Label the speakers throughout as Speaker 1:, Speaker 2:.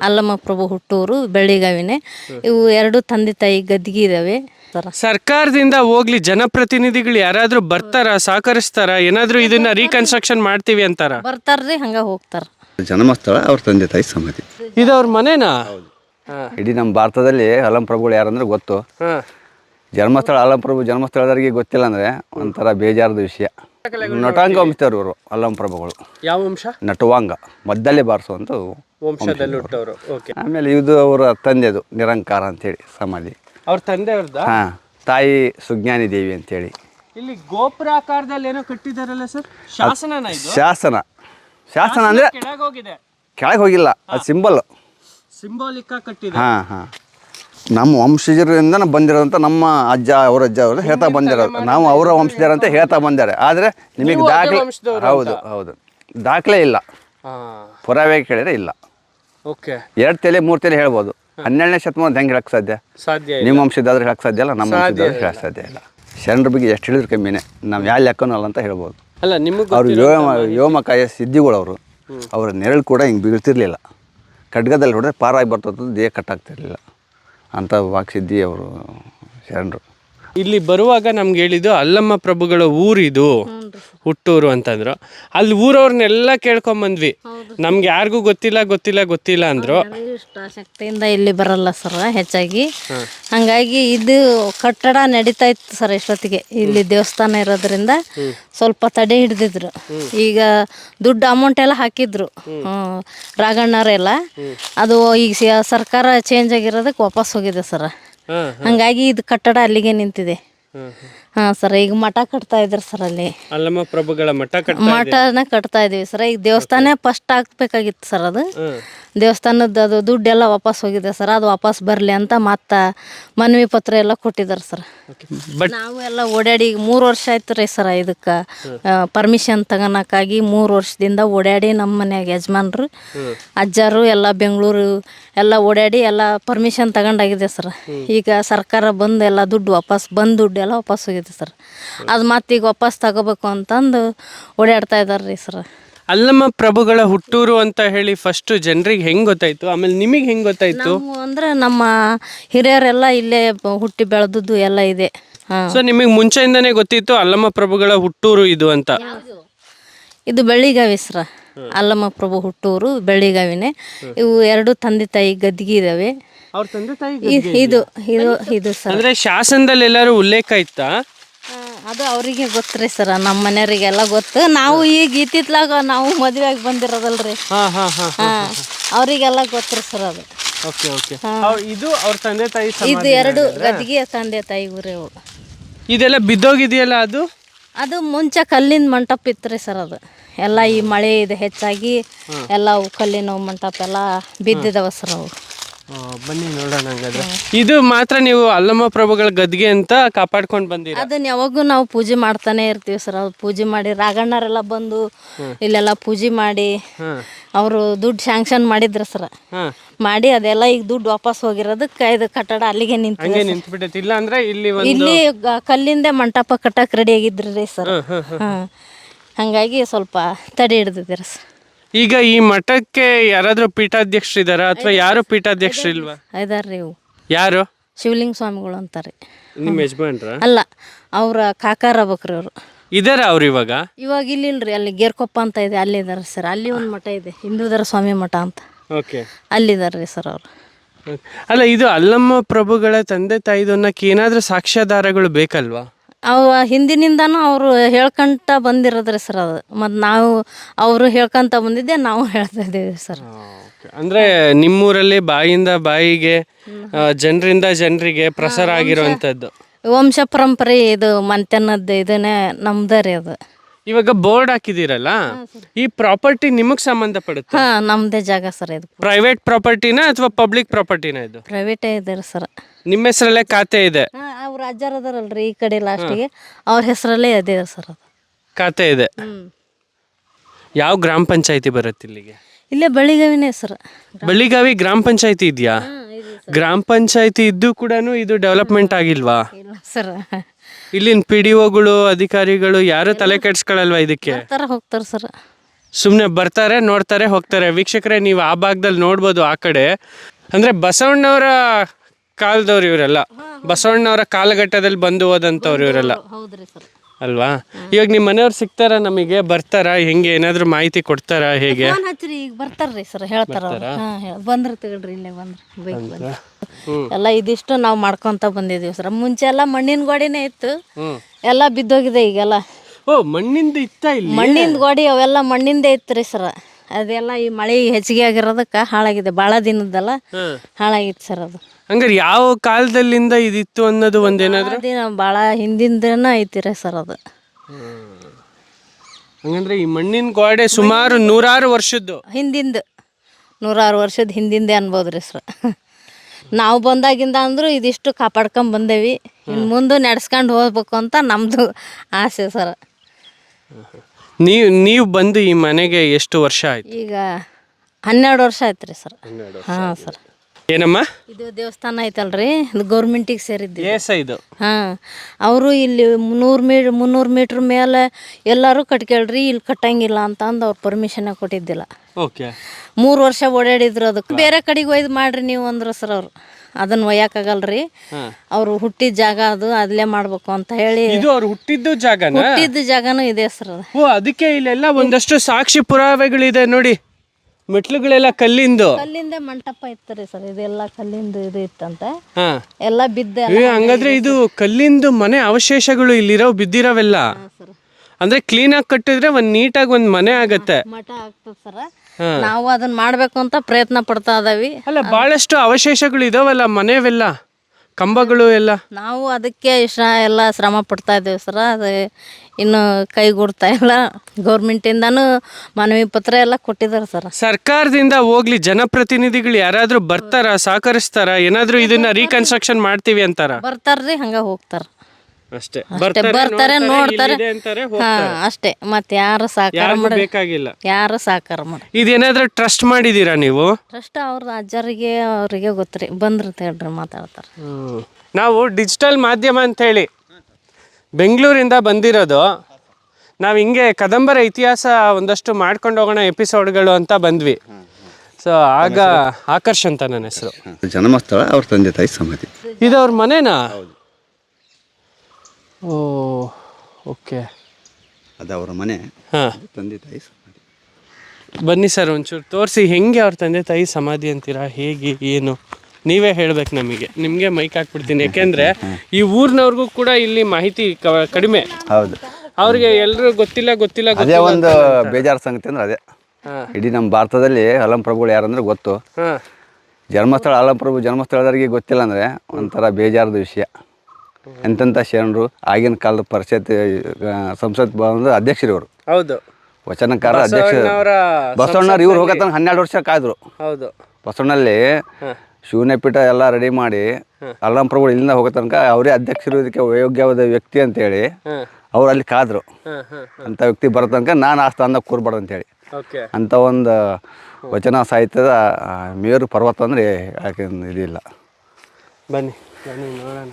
Speaker 1: ಅಲ್ಲಮ್ಮ ಪ್ರಭು ಹುಟ್ಟೂರು ಬೆಳ್ಳಿಗಾವಿನೆ. ಇವು ಎರಡು ತಂದೆ ತಾಯಿ ಗದ್ದಿಗೆ ಇದಾವೆ.
Speaker 2: ಸರ್ಕಾರದಿಂದ ಹೋಗ್ಲಿ ಜನಪ್ರತಿನಿಧಿಗಳು ಯಾರಾದ್ರೂ ಬರ್ತಾರ ಸಹಕರಿಸ್ತಾರ ಏನಾದ್ರೂ ಇದನ್ನ ರೀಕನ್ಸ್ಟ್ರಕ್ಷನ್ ಮಾಡ್ತೀವಿ ಅಂತಾರ?
Speaker 1: ಬರ್ತಾರ್ರಿ ಹಂಗ ಹೋಗ್ತಾರ.
Speaker 3: ಜನ್ಮಸ್ಥಳ ಅವ್ರ ತಂದೆ ತಾಯಿ ಸಮಾಧಿ
Speaker 2: ಇದು ಅವ್ರ ಮನೆನಾ?
Speaker 3: ಇಡೀ ನಮ್ಮ ಭಾರತದಲ್ಲಿ ಅಲಂಪ್ರಭುಗಳು ಯಾರಂದ್ರೆ ಗೊತ್ತು.
Speaker 2: ಜನ್ಮಸ್ಥಳ
Speaker 3: ಜನ್ಮಸ್ಥಳ ಅಲಂಪ್ರಭು ಜನ್ಮಸ್ಥಳದವರಿಗೆ ಗೊತ್ತಿಲ್ಲ ಅಂದ್ರೆ ಒಂಥರ ಬೇಜಾರದ ವಿಷಯ. ನಟಾಂಗ ವಂಶದವರು ಇವರು ಅಲ್ಲಂಪ್ರಭುಗಳು
Speaker 2: ಯಾವ ವಂಶ?
Speaker 3: ನಟವಾಂಗ ಮದ್ದಲ್ಲೇ ಬಾರಿಸುವಂತ
Speaker 2: ವಂಶದಲ್ಲಿ ಹುಟ್ಟವ್ರು. ಓಕೆ
Speaker 3: ಆಮೇಲೆ ಇದು ಅವರ ತಂದೆದು ನಿರಂಕಾರ ಅಂತೇಳಿ ಸಮಾಧಿ.
Speaker 2: ಅವ್ರ ತಂದೆ
Speaker 3: ಹಾಂ ತಾಯಿ ಸುಜ್ಞಾನಿ ದೇವಿ ಅಂತೇಳಿ.
Speaker 2: ಇಲ್ಲಿ ಗೋಪುರಾಕಾರದಲ್ಲಿ ಏನೋ ಕಟ್ಟಿದಾರಲ್ಲ ಸರ್? ಶಾಸನ.
Speaker 3: ಶಾಸನ ಶಾಸನ ಅಂದ್ರೆ
Speaker 2: ಕೆಳಗೆ ಹೋಗಿದೆ.
Speaker 3: ಕೆಳಗೆ ಹೋಗಿಲ್ಲ ಅದು ಸಿಂಬಲ್
Speaker 2: ಸಿಂಬಾಲಿಕ್ ಕಟ್ಟಿದೆ.
Speaker 3: ಹಾ ಹಾಂ. ನಮ್ಮ ವಂಶಜರಿಂದ ಬಂದಿರೋದಂತ ನಮ್ಮ ಅಜ್ಜ ಅವ್ರ ಅಜ್ಜ ಅವರು ಹೇಳ್ತಾ ಬಂದಿರೋದು. ನಾವು ಅವರ ವಂಶಜರ ಅಂತ ಹೇಳ್ತಾ ಬಂದಿದ್ದಾರೆ ಆದರೆ ನಿಮಗೆ ದಾಖಲೆ ಹೌದು ಹೌದು. ದಾಖಲೆ ಇಲ್ಲ. ಪುರಾವೆ ಕೇಳಿದ್ರೆ ಇಲ್ಲ.
Speaker 2: ಓಕೆ.
Speaker 3: ಎರಡು ತಲೆ ಮೂರು ತಲೆ ಹೇಳ್ಬೋದು. ಹನ್ನೆರಡನೇ ಶತಮಾನದ ಹೆಂಗೆ ಹೇಳಕ್ಕೆ ಸಾಧ್ಯ?
Speaker 2: ಸಾಧ್ಯ
Speaker 3: ನಿಮ್ಮ ವಂಶದಾದ್ರೆ ಹೇಳಕ್ಕೆ ಸಾಧ್ಯ ಇಲ್ಲ ನಮ್ಮ ವಂಶದಾದ್ರೆ ಹೇಳಕ್ಕೆ ಸಾಧ್ಯ ಇಲ್ಲ. ಶರಣರ ಬಗ್ಗೆ ಎಷ್ಟು ಹೇಳಿದ್ರು ಕಮ್ಮಿನೇ. ನಾವು ಯಾವ ಲೆಕ್ಕನೂ ಅಲ್ಲ ಅಂತ ಹೇಳ್ಬೋದು.
Speaker 2: ಅಲ್ಲ ನಿಮಗೆ
Speaker 3: ಅವರು ಯೋಮ ಯೋಮಕಾಯ ಸಿದ್ಧಿಗಳು ಅವರು. ಅವರ ನೆರಳು ಕೂಡ ಹಿಂಗೆ ಬೀಳ್ತಿರ್ಲಿಲ್ಲ. ಖಡ್ಗದಲ್ಲಿ ಹೊಡೆದ್ರೆ ಪಾರಾಗಿ ಬರ್ತದ್ದು ದೇಹ ಕಟ್ಟಾಗ್ತಿರ್ಲಿಲ್ಲ. ಅಂಥ ವಾಕ್ಸಿದ್ದಿ ಅವರು ಶರಣರು.
Speaker 2: ಇಲ್ಲಿ ಬರುವಾಗ ನಮ್ಗೆ ಹೇಳಿದ್ದು ಅಲ್ಲಮ್ಮ ಪ್ರಭುಗಳ ಊರಿದು ಹುಟ್ಟೂರು ಅಂತಂದ್ರು. ಅಲ್ಲಿ ಊರವ್ರನ್ನೆಲ್ಲ ಕೇಳ್ಕೊಂಬಂದ್ವಿ. ನಮ್ಗೆ ಯಾರಿಗೂ ಗೊತ್ತಿಲ್ಲ ಗೊತ್ತಿಲ್ಲ ಗೊತ್ತಿಲ್ಲ ಅಂದ್ರು.
Speaker 1: ಆಸಕ್ತಿಯಿಂದ ಇಲ್ಲಿ ಬರಲ್ಲ ಸರ್ ಹೆಚ್ಚಾಗಿ. ಹಂಗಾಗಿ ಇದು ಕಟ್ಟಡ ನಡೀತಾ ಇತ್ತು ಸರ್ ಇಷ್ಟೊತ್ತಿಗೆ ಇಲ್ಲಿ ದೇವಸ್ಥಾನ ಇರೋದ್ರಿಂದ ಸ್ವಲ್ಪ ತಡೆ ಹಿಡಿದಿದ್ರು. ಈಗ ದುಡ್ಡು ಅಮೌಂಟ್ ಎಲ್ಲ ಹಾಕಿದ್ರು. ರಾಗಣ್ಣರೆಲ್ಲ ರಾಘಣ್ಣವರೆಲ್ಲ. ಅದು ಈಗ ಸರ್ಕಾರ ಚೇಂಜ್ ಆಗಿರೋದಕ್ಕೆ ವಾಪಸ್ ಹೋಗಿದೆ ಸರ್. ಹಂಗಾಗಿ ಇದು ಕಟ್ಟಡ ಅಲ್ಲಿಗೆ ನಿಂತಿದೆ. ಹಾಂ ಸರ್ ಈಗ ಮಠ ಕಟ್ತಾ ಇದ್ರು ಸರ್ ಅಲ್ಲಿ.
Speaker 2: ಅಲ್ಲಮ್ಮ ಪ್ರಭುಗಳ ಮಠ
Speaker 1: ಮಠನ ಕಟ್ತಾ ಇದೀವಿ ಸರ್ ಈಗ ದೇವಸ್ಥಾನ ಫಸ್ಟ್ ಹಾಕ್ಬೇಕಾಗಿತ್ತು ಸರ್ ಅದು. ದೇವಸ್ಥಾನದ ಅದು ದುಡ್ಡೆಲ್ಲ ವಾಪಸ್ ಹೋಗಿದೆ ಸರ್ ಅದು ವಾಪಸ್ ಬರಲಿ ಅಂತ ಮತ್ತೆ ಮನವಿ ಪತ್ರ ಎಲ್ಲ ಕೊಟ್ಟಿದ್ದಾರೆ ಸರ್.
Speaker 2: ಬಟ್
Speaker 1: ನಾವು ಎಲ್ಲ ಓಡಾಡಿ ಈಗ ಮೂರು ವರ್ಷ ಆಯ್ತು ರೀ ಸರ್ ಇದಕ್ಕೆ. ಪರ್ಮಿಷನ್ ತಗೋಣಕ್ಕಾಗಿ ಮೂರು ವರ್ಷದಿಂದ ಓಡಾಡಿ ನಮ್ಮ ಮನ್ಯಾಗ ಯಜಮಾನ್ರು ಅಜ್ಜಾರು ಎಲ್ಲ ಬೆಂಗಳೂರು ಎಲ್ಲ ಓಡಾಡಿ ಎಲ್ಲ ಪರ್ಮಿಷನ್ ತಗೊಂಡಾಗಿದೆ ಸರ್. ಈಗ ಸರ್ಕಾರ ಬಂದು ಎಲ್ಲ ದುಡ್ಡು ವಾಪಸ್ ಬಂದು ದುಡ್ಡು ಎಲ್ಲ ವಾಪಸ್ ಹೋಗಿದೆ. ಸರ್. ಅದು ಮತ್ತೆ ಈಗ ವಾಪಸ್ ತಗೋಬೇಕು ಅಂತಂದು ಓಡಾಡ್ತಾ ಇದ್ದಾರೆ ರೀ ಸರ್.
Speaker 2: ಅಲ್ಲಮ್ಮ ಪ್ರಭುಗಳ ಹುಟ್ಟೂರು ಅಂತ ಹೇಳಿ ಫಸ್ಟ್ ಜನರಿಗೆ ಹೆಂಗ್ ಗೊತ್ತಾಯ್ತು? ಆಮೇಲೆ ನಿಮಗೆ ಹೆಂಗ್ ಗೊತ್ತಾಯ್ತು?
Speaker 1: ನಾವು ಅಂದ್ರೆ ನಮ್ಮ ಹಿರಿಯರೆಲ್ಲ ಇಲ್ಲೇ ಬ- ಹುಟ್ಟಿ ಬೆಳೆದದ್ದು ಎಲ್ಲ ಇದೆ. ಹಾಂ.
Speaker 2: ಸೊ ನಿಮಗೆ ಮುಂಚೆಯಿಂದನೇ ಗೊತ್ತಿತ್ತು ಅಲ್ಲಮ್ಮ ಪ್ರಭುಗಳ ಹುಟ್ಟೂರು ಇದು ಅಂತ?
Speaker 1: ಇದು ಬೆಳ್ಳಿಗಾವಿ ಸರ್. ಅಲ್ಲಮ್ಮ ಪ್ರಭು ಹುಟ್ಟೂರು ಬೆಳ್ಳಿಗಾವಿನೇ. ಇವು ಎರಡು ತಂದೆ ತಾಯಿ ಗದ್ದಿಗೆ ಇದಾವೆ.
Speaker 2: ಅವ್ರ ತಂದೆ ತಾಯಿ
Speaker 1: ಇದು ಇದು ಇದು ಸರ್.
Speaker 2: ಅಂದ್ರೆ ಶಾಸನದಲ್ಲಿ ಎಲ್ಲರೂ ಉಲ್ಲೇಖ ಇತ್ತ?
Speaker 1: ಅದು ಅವರಿಗೆ ಗೊತ್ತ್ರಿ ಸರ ನಮ್ಮ ಮನೆಯವರಿಗೆಲ್ಲ ಗೊತ್ತು. ನಾವು ಈಗ ಇತ್ತಿತ್ಲಾಗ ನಾವು ಮದುವೆ ಆಗಿ ಬಂದಿರೋದಲ್ರಿ.
Speaker 2: ಹಾ ಹಾ ಹಾ
Speaker 1: ಹಾಂ ಅವರಿಗೆಲ್ಲ ಗೊತ್ತ್ರಿ ಸರ್ ಅದು.
Speaker 2: Okay okay. ಇದು ಅವ್ರ ತಂದೆ ತಾಯಿ ಸಮ-
Speaker 1: ಇದು ಎರಡು ಗದ್ದಿಗೆ ತಂದೆ ತಾಯಿ ಊರೇ ಅವು
Speaker 2: ಇದೆಲ್ಲ ಬಿದ್ದೋಗಿದೆಯಲ್ಲ ಅದು?
Speaker 1: ಅದು ಮುಂಚೆ ಕಲ್ಲಿನ ಮಂಟಪ ಇತ್ತು ರೀ ಸರ್ ಅದು. ಎಲ್ಲ ಈ ಮಳೆ ಇದು ಹೆಚ್ಚಾಗಿ ಎಲ್ಲ ಅವು ಕಲ್ಲಿನ ಮಂಟಪ ಎಲ್ಲ ಬಿದ್ದಿದಾವ ಸರ್ ಅವು.
Speaker 2: ಬನ್ನಿ ನೋಡೋಣ ಹಂಗಾದ್ರೆ. ಇದು ಮಾತ್ರ ನೀವು ಅಲ್ಲಮ್ಮ ಪ್ರಭುಗಳ ಗದ್ಗೆ ಅಂತ ಕಾಪಾಡ್ಕೊಂಡು ಬಂದಿರಿ?
Speaker 1: ಅದನ್ನ ಯಾವಾಗೂ ನಾವು ಪೂಜೆ ಮಾಡ್ತಾನೆ ಇರ್ತೀವಿ ಸರ್. ಅದು ಪೂಜೆ ಮಾಡಿ ರಾಗಣ್ಣರೆಲ್ಲ ಬಂದು ಇಲ್ಲೆಲ್ಲ ಪೂಜೆ ಮಾಡಿ ಅವರು ದುಡ್ಡು ಶಾಂಕ್ಷನ್ ಮಾಡಿದ್ರು ಸರ್. ಮಾಡಿ ಅದೆಲ್ಲ ಈಗ ದುಡ್ಡು ವಾಪಸ್ ಹೋಗಿರೋದಕ್ಕೆ ಇದು ಕಟ್ಟಡ ಅಲ್ಲಿಗೆ ನಿಂತಿದೆ
Speaker 2: ಹಂಗೆ ಇಲ್ಲ ಅಂದ್ರೆ ಇಲ್ಲಿ ಒಂದು
Speaker 1: ಇಲ್ಲಿ ಗ- ಕಲ್ಲಿಂದ ಮಂಟಪ ಕಟ್ಟಕ್ಕೆ ರೆಡಿ ಆಗಿದ್ರಿ ರೀ ಸರ್. ಹಾಂ ಹಾಗಾಗಿ ಸ್ವಲ್ಪ ತಡೆ ಹಿಡ್ದಿದ್ದೀರ ಸರ್.
Speaker 2: ಈಗ ಈ ಮಠಕ್ಕೆ ಯಾರಾದ್ರೂ ಪೀಠಾಧ್ಯಕ್ಷರಿದಾರ? ಅಥವಾ ಯಾರು ಪೀಠಾಧ್ಯಕ್ಷರು ಇಲ್ವಾ
Speaker 1: ಇದಾರ್ರಿ ಇವು.
Speaker 2: ಯಾರು?
Speaker 1: ಶಿವಲಿಂಗ ಸ್ವಾಮಿಗಳು ಅಂತಾರೆ.
Speaker 2: ನಿಮ್ಮ ಯಜಮಾನ್ರ?
Speaker 1: ಅಲ್ಲ ಅವ್ರ ಕಾಕಾರ ಬಕ್ರಿ ಅವರು.
Speaker 2: ಇದಾರ ಅವ್ರು ಇವಾಗ?
Speaker 1: ಇವಾಗ ಇಲ್ಲಿಲ್ರಿ ಅಲ್ಲಿ ಗೇರ್ಕೊಪ್ಪ ಅಂತ ಇದೆ ಅಲ್ಲಿ ಇದಾರೆ ಸರ್. ಅಲ್ಲಿ ಒಂದು ಮಠ ಇದೆ ಹಿಂದೂದರ ಸ್ವಾಮಿ ಮಠ ಅಂತ.
Speaker 2: ಓಕೆ.
Speaker 1: ಅಲ್ಲಿದಾರ್ರಿ ರೀ ಸರ್ ಅವರು.
Speaker 2: ಅಲ್ಲ ಇದು ಅಲ್ಲಮ್ಮ ಪ್ರಭುಗಳ ತಂದೆ ತಾಯಿದು ಅನ್ನಕ್ಕೆ ಏನಾದ್ರೂ ಸಾಕ್ಷ್ಯಾಧಾರಗಳು ಬೇಕಲ್ವಾ?
Speaker 1: ಅವ ಹಿಂದಿನಿಂದನೂ ಅವರು ಹೇಳ್ಕೊಂತ ಬಂದಿರೋದ್ರಿ ಸರ್ ಅದು. ಮತ್ತು ನಾವು ಅವರು ಹೇಳ್ಕೊಂತ ಬಂದಿದ್ದೆ ನಾವು ಹೇಳ್ತಾ ಇದ್ದೀವಿ ಸರ್.
Speaker 2: ಅಂದ್ರೆ ನಿಮ್ಮೂರಲ್ಲಿ ಬಾಯಿಂದ ಬಾಯಿಗೆ ಜನರಿಂದ ಜನರಿಗೆ ಪ್ರಸಾರ ಆಗಿರುವಂತದ್ದು.
Speaker 1: ವಂಶ ಪರಂಪರೆ ಇದು ಮಂತೆನದ್ದು ಇದನ್ನೇ ನಮ್ದೇ ರೀ ಅದು.
Speaker 2: ಇವಾಗ ಬೋರ್ಡ್ ಹಾಕಿದಿರಲ್ಲ ಈ ಪ್ರಾಪರ್ಟಿ ನಿಮಗ್ ಸಂಬಂಧಪಡುತ್ತೆ?
Speaker 1: ಹಾ ನಮ್ಮದೇ ಜಾಗ ಸರ್ ಇದು.
Speaker 2: ಪ್ರೈವೇಟ್ ಪ್ರಾಪರ್ಟಿನ ಅಥವಾ ಪಬ್ಲಿಕ್ ಪ್ರಾಪರ್ಟಿನ ಇದು?
Speaker 1: ಪ್ರೈವೇಟೇ ಇದೆ ಸರ್.
Speaker 2: ನಿಮ್ಮ ಹೆಸರಲ್ಲೇ ಖಾತೆ ಇದೆ?
Speaker 1: ಅವ್ರ ಅಜ್ಜಾರ ಅದಾರಲ್ರಿ ಈ ಕಡೆ ಲಾಸ್ಟಿಗೆ ಅವ್ರ ಹೆಸರಲ್ಲೇ ಇದೆ ಸರ್ ಅದು.
Speaker 2: ಖಾತೆ ಇದೆ? ಯಾವ ಗ್ರಾಮ ಪಂಚಾಯತಿ ಬರುತ್ತೆ ಇಲ್ಲಿಗೆ?
Speaker 1: ಇಲ್ಲೇ ಬೆಳಿಗ್ಗೆವಿನೇ ಸರ್.
Speaker 2: ಬಳ್ಳಿಗಾವಿ ಗ್ರಾಮ ಪಂಚಾಯತಿ ಇದೆಯಾ? ಗ್ರಾಮ ಪಂಚಾಯತಿ ಇದ್ದು ಕೂಡ ಇದು ಡೆವಲಪ್ಮೆಂಟ್ ಆಗಿಲ್ವಾ?
Speaker 1: ಇಲ್ಲ ಸರ್.
Speaker 2: ಇಲ್ಲಿನ ಪಿ ಡಿ ಒಗಳು ಅಧಿಕಾರಿಗಳು ಯಾರು ತಲೆ ಕೆಡ್ಸ್ಕೊಳಲ್ವಾ ಇದಕ್ಕೆ?
Speaker 1: ಬರ್ತಾರ ಹೋಗ್ತಾರೆ ಸರ್.
Speaker 2: ಸುಮ್ಮನೆ ಬರ್ತಾರೆ ನೋಡ್ತಾರೆ ಹೋಗ್ತಾರೆ. ವೀಕ್ಷಕರೇ ನೀವು ಆ ಭಾಗದಲ್ಲಿ ನೋಡ್ಬೋದು ಆ ಕಡೆ. ಅಂದರೆ ಬಸವಣ್ಣವರ ಕಾಲದವ್ರು ಇವರೆಲ್ಲ. ಬಸವಣ್ಣವರ ಕಾಲಘಟ್ಟದಲ್ಲಿ ಬಂದು ಹೋದಂಥವ್ರು ಇವರೆಲ್ಲ.
Speaker 1: ಹೌದ್ರಿ ಸರ್.
Speaker 2: ಅಲ್ವಾ? ಇವಾಗ ನಿಮ್ಮ ಮನೆಯವ್ರು ಸಿಗ್ತಾರ ನಮಗೆ? ಬರ್ತಾರಾ? ಹೆಂಗೆ? ಏನಾದ್ರು ಮಾಹಿತಿ ಕೊಡ್ತಾರಾ ಹೇಗೆ?
Speaker 1: ಫೋನ್ ಹಚ್ಚ್ರಿ ಈಗ ಬರ್ತಾರ್ರಿ ಸರ್ ಹೇಳ್ತಾರ ಅವ್ರು. ಹಾ ಹೇಳ ಬಂದ್ರ ತಗೊಳ್ರಿ ಇಲ್ಲೇ ಬಂದ್ರ. ಬೈಕ್ ಬಂದ್ರಿ. ಎಲ್ಲ ಇದಿಷ್ಟು ನಾವು ಮಾಡ್ಕೊಂತ ಬಂದಿದ್ದೀವಿ ಸರ್. ಮುಂಚೆ ಎಲ್ಲ ಮಣ್ಣಿನ ಗೋಡಿನೇ ಇತ್ತು.
Speaker 2: ಎಲ್ಲಾ
Speaker 1: ಎಲ್ಲ ಬಿದ್ದೋಗಿದೆ ಈಗೆಲ್ಲ.
Speaker 2: ಓ ಮಣ್ಣಿಂದ ಇತ್ತ ಇಲ್ಲಿ?
Speaker 1: ಮಣ್ಣಿಂದ ಗೋಡಿ ಅವೆಲ್ಲ ಮಣ್ಣಿಂದೇ ಇತ್ತು ಸರ್. ಅದೆಲ್ಲ ಈ ಮಳೆ ಹೆಚ್ಚಿಗೆ ಆಗಿರೋದಕ್ಕೆ ಹಾಳಾಗಿದೆ. ಭಾಳ ದಿನದ್ದಲ್ಲ
Speaker 2: ಹಾಂ.
Speaker 1: ಹಾಳಾಗಿತ್ತು ಸರ್ ಅದು.
Speaker 2: ಹಂಗಾರೆ ಯಾವ ಕಾಲದಲ್ಲಿಂದ ಇದಿತ್ತು ಅನ್ನೋದು ಒಂದೇನಾದ್ರೆ?
Speaker 1: ದಿನ ಭಾಳ ಹಿಂದಿಂದನ ಐತಿರ ಸರ್ ಅದು.
Speaker 2: ಹಂಗಂದ್ರೆ ಈ ಮಣ್ಣಿನ ಗೋಡೆ ಸುಮಾರು ನೂರಾರು ವರ್ಷದ್ದು.
Speaker 1: ಹಿಂದಿಂದ. ನೂರಾರು ವರ್ಷದ ಹಿಂದಿಂದೆ ಅನ್ಬೋದ್ರಿ ಸರ್. ನಾವು ಬಂದಾಗಿಂದ ಅಂದರೂ ಇದಿಷ್ಟು ಕಾಪಾಡ್ಕೊಂಡ್ ಬಂದೇವಿ. ಇನ್ನು ಮುಂದೆ ನಡೆಸ್ಕೊಂಡು ಹೋಗ್ಬೇಕು ಅಂತ ನಮ್ಮದು ಆಸೆ ಸರ್.
Speaker 2: ನೀವು ನೀವು ಬಂದು ಈ ಮನೆಗೆ ಎಷ್ಟು ವರ್ಷ ಆಯ್ತು?
Speaker 1: ಈಗ ಹನ್ನೆರಡು ವರ್ಷ ಆಯ್ತು ರೀ ಸರ್. ಹಾಂ ಸರ್.
Speaker 2: ಏನಮ್ಮ?
Speaker 1: ಇದು ದೇವಸ್ಥಾನ ಐತಲ್ರಿ ಇದು ಗೌರ್ಮೆಂಟಿಗೆ ಸೇರಿದ್ದು.
Speaker 2: ಏಸ ಇದು?
Speaker 1: ಹಾಂ ಅವರು ಇಲ್ಲಿ ಮುನ್ನೂರು ಮೀ ಮುನ್ನೂರು ಮೀಟ್ರ್ ಮೇಲೆ ಎಲ್ಲರೂ ಕಟ್ಕೇಳ್ರಿ ಇಲ್ಲಿ ಕಟ್ಟಂಗಿಲ್ಲ ಅಂತ ಅಂದು ಅವ್ರು ಪರ್ಮಿಷನ್ ಕೊಟ್ಟಿದ್ದಿಲ್ಲ.
Speaker 2: ಓಕೆ.
Speaker 1: ಮೂರು ವರ್ಷ ಓಡಾಡಿದ್ರು ಅದಕ್ಕೆ. ಬೇರೆ ಕಡೆಗೆ ಒಯ್ದು ಮಾಡ್ರಿ ನೀವು ಅಂದ್ರು ಸರ್ ಅವ್ರು. ಅದನ್ನು ಒಯ್ಯಕ್ಕಾಗಲ್ರಿ ಅವ್ರು ಹುಟ್ಟಿದ ಜಾಗ ಅದು ಅಲ್ಲೇ ಮಾಡ್ಬೇಕು ಅಂತ ಹೇಳಿ.
Speaker 2: ಇದು ಅವ್ರು ಹುಟ್ಟಿದ್ದು ಜಾಗನ?
Speaker 1: ಹುಟ್ಟಿದ ಜಾಗನೂ ಇದೆ ಸರ್ ಅದು.
Speaker 2: ಓ ಅದಕ್ಕೆ ಇಲ್ಲೆಲ್ಲ ಒಂದಷ್ಟು ಸಾಕ್ಷಿ ಪುರಾವೆಗಳಿದೆ ನೋಡಿ. ಮೆಟ್ಲುಗಳೆಲ್ಲ ಕಲ್ಲಿಂದು.
Speaker 1: ಕಲ್ಲಿಂದ ಮಂಟಪ ಇತ್ತರಿ ಸರ್ ಇದೆಲ್ಲ ಕಲ್ಲಿಂದ ಇದು ಇತ್ತಂತೆ.
Speaker 2: ಹಾ.
Speaker 1: ಎಲ್ಲ ಬಿದ್ದೆ
Speaker 2: ಏ ಹಂಗಾದ್ರೆ ಇದು ಕಲ್ಲಿಂದು ಮನೆ ಅವಶೇಷಗಳು ಇಲ್ಲಿರೋ ಬಿದ್ದಿರವೆಲ್ಲ?
Speaker 1: ಸರ್.
Speaker 2: ಅಂದ್ರೆ ಕ್ಲೀನ್ ಆಗಿ ಕಟ್ಟಿದ್ರೆ ಒಂದ್ ನೀಟಾಗಿ ಒಂದ್ ಮನೆ ಆಗತ್ತೆ.
Speaker 1: ಮಠ ಆಗ್ತದೆ ಸರ್. ನಾವು ಅದನ್ನ ಮಾಡಬೇಕು ಅಂತ ಪ್ರಯತ್ನ ಪಡ್ತಾ ಇದಾವಿ.
Speaker 2: ಅಲ್ಲ ಬಹಳಷ್ಟು ಅವಶೇಷಗಳು ಇದಾವಲ್ಲ ಮನೆವೆಲ್ಲ? ಕಂಬಗಳು ಎಲ್ಲ?
Speaker 1: ನಾವು ಅದಕ್ಕೆ ಇಷ್ಟ ಎಲ್ಲ ಶ್ರಮ ಪಡ್ತಾ ಇದ್ದೇವೆ ಸರ್. ಅದು ಇನ್ನು ಕೈಗೂಡ್ತಾ ಇಲ್ಲ. ಗೌರ್ಮೆಂಟಿಂದನೂ ಮನವಿ ಪತ್ರ ಎಲ್ಲ ಕೊಟ್ಟಿದ್ದಾರೆ ಸರ್.
Speaker 2: ಸರ್ಕಾರದಿಂದ ಹೋಗ್ಲಿ ಜನಪ್ರತಿನಿಧಿಗಳು ಯಾರಾದ್ರೂ ಬರ್ತಾರ ಸಹಕರಿಸ್ತಾರ? ಏನಾದ್ರೂ ಇದನ್ನ ರೀಕನ್ಸ್ಟ್ರಕ್ಷನ್ ಮಾಡ್ತೀವಿ ಅಂತಾರ?
Speaker 1: ಬರ್ತಾರ್ರಿ ಹಂಗ ಹೋಗ್ತಾರ.
Speaker 2: ಅಷ್ಟೇ.
Speaker 1: ಅಷ್ಟೇ ಬರ್ತಾರೆ ನೋಡ್ತಾರೆ ಹಾ ಅಷ್ಟೇ. ಮತ್ತೆ ಯಾರು ಸಹಕಾರ
Speaker 2: ಯಾರಿಗೂ
Speaker 1: ಮಾಡಿ
Speaker 2: ಬೇಕಾಗಿಲ್ಲ.
Speaker 1: ಯಾರು ಸಹಕಾರ ಮಾಡಿ
Speaker 2: ಇದೇನಾದ್ರೂ ಟ್ರಸ್ಟ್ ಮಾಡಿದೀರಾ ನೀವು?
Speaker 1: ಟ್ರಸ್ಟ್ ಅವ್ರ ಅಜ್ಜರಿಗೆ ಅವರಿಗೆ ಗೊತ್ತ್ರಿ ಬಂದ್ರು ಹೇಳ್ರಿ ಮಾತಾಡ್ತಾರೆ.
Speaker 2: ನಾವು ಡಿಜಿಟಲ್ ಮಾಧ್ಯಮ ಅಂತ ಹೇಳಿ ಬೆಂಗಳೂರಿಂದ ಬಂದಿರೋದು. ನಾವು ಹಿಂಗೆ ಕದಂಬರ ಇತಿಹಾಸ ಒಂದಷ್ಟು ಮಾಡ್ಕೊಂಡು ಹೋಗೋಣ ಎಪಿಸೋಡ್ಗಳು ಅಂತ ಬಂದ್ವಿ. ಸೊ ಆಗ ಆಕರ್ಷ್ ಅಂತ ನನ್ನ ಹೆಸರು.
Speaker 3: ಜನ್ಮಸ್ಥಳ ಅವ್ರ ತಂದೆ ತಾಯಿ ಸಮಾಧಿ.
Speaker 2: ಇದು ಅವ್ರ ಮನೆನಾ? ಓ ಓಕೆ.
Speaker 3: ಅದು ಅವರ ಮನೆ.
Speaker 2: ಹಾಂ.
Speaker 3: ತಂದೆ ತಾಯಿ ಸಮಾಧಿ.
Speaker 2: ಬನ್ನಿ ಸರ್ ಒಂಚೂರು ತೋರಿಸಿ ಹೆಂಗೆ ಅವ್ರ ತಂದೆ ತಾಯಿ ಸಮಾಧಿ ಅಂತೀರಾ ಹೇಗೆ ಏನು? ನೀವೇ ಹೇಳ್ಬೇಕು ನಮಗೆ. ನಿಮಗೆ ಮೈಕ್ ಹಾಕ್ಬಿಡ್ತೀನಿ. ಯಾಕೆಂದ್ರೆ ಈ ಊರಿನವ್ರಿಗೂ ಕೂಡ ಇಲ್ಲಿ ಮಾಹಿತಿ ಕ- ಕಡಿಮೆ.
Speaker 3: ಹೌದು.
Speaker 2: ಅವ್ರಿಗೆ ಎಲ್ಲರೂ ಗೊತ್ತಿಲ್ಲ ಗೊತ್ತಿಲ್ಲ
Speaker 3: ಅದೇ
Speaker 2: ಗೊತ್ತಿಲ್ಲ
Speaker 3: ಒಂದು ಬೇಜಾರು ಸಂಗತಿ ಅಂದ್ರೆ ಅದೇ.
Speaker 2: ಹಾಂ.
Speaker 3: ಇಡೀ ನಮ್ಮ ಭಾರತದಲ್ಲಿ ಅಲಂಪ್ರಭುಗಳು ಯಾರಂದ್ರೆ ಗೊತ್ತು.
Speaker 2: ಹಾಂ.
Speaker 3: ಜನ್ಮಸ್ಥಳ ಅಲಂಪ್ರಭು ಜನ್ಮಸ್ಥಳದವರಿಗೆ ಗೊತ್ತಿಲ್ಲ ಅಂದರೆ ಒಂಥರ ಬೇಜಾರದ ವಿಷಯ. ಎಂತೆಂಥ ಶರಣರು ಆಗಿನ ಕಾಲದ ಪರಿಷತ್ ಸಂಸತ್ ಭವನದ ಅಧ್ಯಕ್ಷರು ಇವರು.
Speaker 2: ಹೌದು.
Speaker 3: ವಚನಕಾರ ಅಧ್ಯಕ್ಷ
Speaker 2: ಬಸವಣ್ಣವರ
Speaker 3: ಇವ್ರು ಹೋಗತ್ತ ಹನ್ನೆರಡು ವರ್ಷ ಕಾಯ್ದ್ರು.
Speaker 2: ಹೌದು.
Speaker 3: ಬಸವಣ್ಣಲ್ಲಿ ಶಿವನಪೀಠ ಎಲ್ಲ ರೆಡಿ ಮಾಡಿ ಅಲ್ಲಂಪ್ರಭುಗಳು ಇಲ್ಲಿಂದ ಹೋಗೋ ತನಕ ಅವರೇ ಅಧ್ಯಕ್ಷರು ಇದಕ್ಕೆ ಯೋಗ್ಯವಾದ ವ್ಯಕ್ತಿ ಅಂತೇಳಿ ಅವ್ರು ಅಲ್ಲಿ ಕಾದ್ರು. ಅಂಥ ವ್ಯಕ್ತಿ ಬರೋ ತನಕ ನಾನು ಆ ಸ್ಥಾನದಾಗ ಕೂರ್ಬಾರ್ದು ಅಂತೇಳಿ. ಅಂಥ ಒಂದು ವಚನ ಸಾಹಿತ್ಯದ ಮೇರು ಪರ್ವತ ಅಂದರೆ ಯಾಕೆ ಇದಿಲ್ಲ.
Speaker 2: ಬನ್ನಿ ಬನ್ನಿ ನೋಡೋಣ.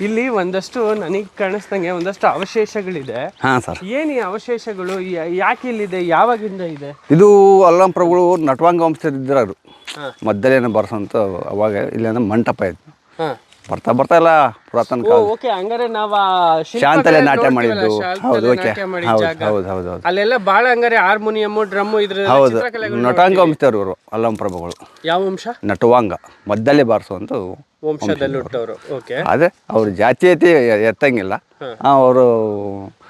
Speaker 2: ಇಲ್ಲಿ ಒಂದಷ್ಟು ನನಗೆ ಕಾಣಿಸ್ದಂಗೆ ಒಂದಷ್ಟು ಅವಶೇಷಗಳಿದೆ.
Speaker 3: ಹಾ ಸರ್.
Speaker 2: ಏನು ಈ ಅವಶೇಷಗಳು? ಯಾ- ಯಾಕೆ ಇಲ್ಲಿದೆ? ಯಾವಾಗಿಂದ ಇದೆ?
Speaker 3: ಇದು ಅಲ್ಲಂ ಪ್ರಭುಗಳು ನಟವಾಂಗ ವಂಶದಿದ್ದರು
Speaker 2: ಅವರು.
Speaker 3: ಮದ್ದಲೇನ ಬರ್ಸಂತ ಅವಾಗ ಇಲ್ಲೇನ ಮಂಟಪ ಇತ್ತು.
Speaker 2: ಹಾಂ.
Speaker 3: ಬರ್ತಾ ಬರ್ತಾ ಇಲ್ಲ ಪುರಾತನ
Speaker 2: ಓ
Speaker 3: ಕಾಲ
Speaker 2: ಓಕೆ ಹಂಗಾರೆ ನಾವು ಆ
Speaker 3: ಶಾಂತಲೆ
Speaker 2: ಶಿಲ್ಪಗಳನ್ನ
Speaker 3: ನಾಟ್ಯ
Speaker 2: ನೋಡ್ತೀವಲ್ಲ,
Speaker 3: ಮಾಡಿದ್ದು.
Speaker 2: ಶಾಂತಲೆ
Speaker 3: ಹೌದು ಓಕೆ.
Speaker 2: ನಾಟ್ಯ ಮಾಡಿದ
Speaker 3: ಹೌದು
Speaker 2: ಜಾಗ.
Speaker 3: ಹೌದು ಹೌದು ಹೌದು.
Speaker 2: ಅಲ್ಲೆಲ್ಲ ಭಾಳ ಹಂಗಾರೆ ಹಾರ್ಮೋನಿಯಂ ಡ್ರಮ್ ಇದ್ರ
Speaker 3: ಹೌದು.
Speaker 2: ಚಿತ್ರಕಲೆಗಳು
Speaker 3: ನಟಾಂಗ ವಂಶದವ್ರು ಅಲ್ಲಂ ಪ್ರಭುಗಳು
Speaker 2: ಯಾವ ವಂಶ?
Speaker 3: ನಟವಾಂಗ. ಮದ್ದಲೆ ಬಾರಿಸುವಂತ
Speaker 2: ವಂಶದಲ್ಲಿ ಹುಟ್ಟವರು ಓಕೆ
Speaker 3: ಅದೇ ಅವ್ರ ಜಾತೀಯತೆ ಎತ್ತಂಗಿಲ್ಲ. ಅವರು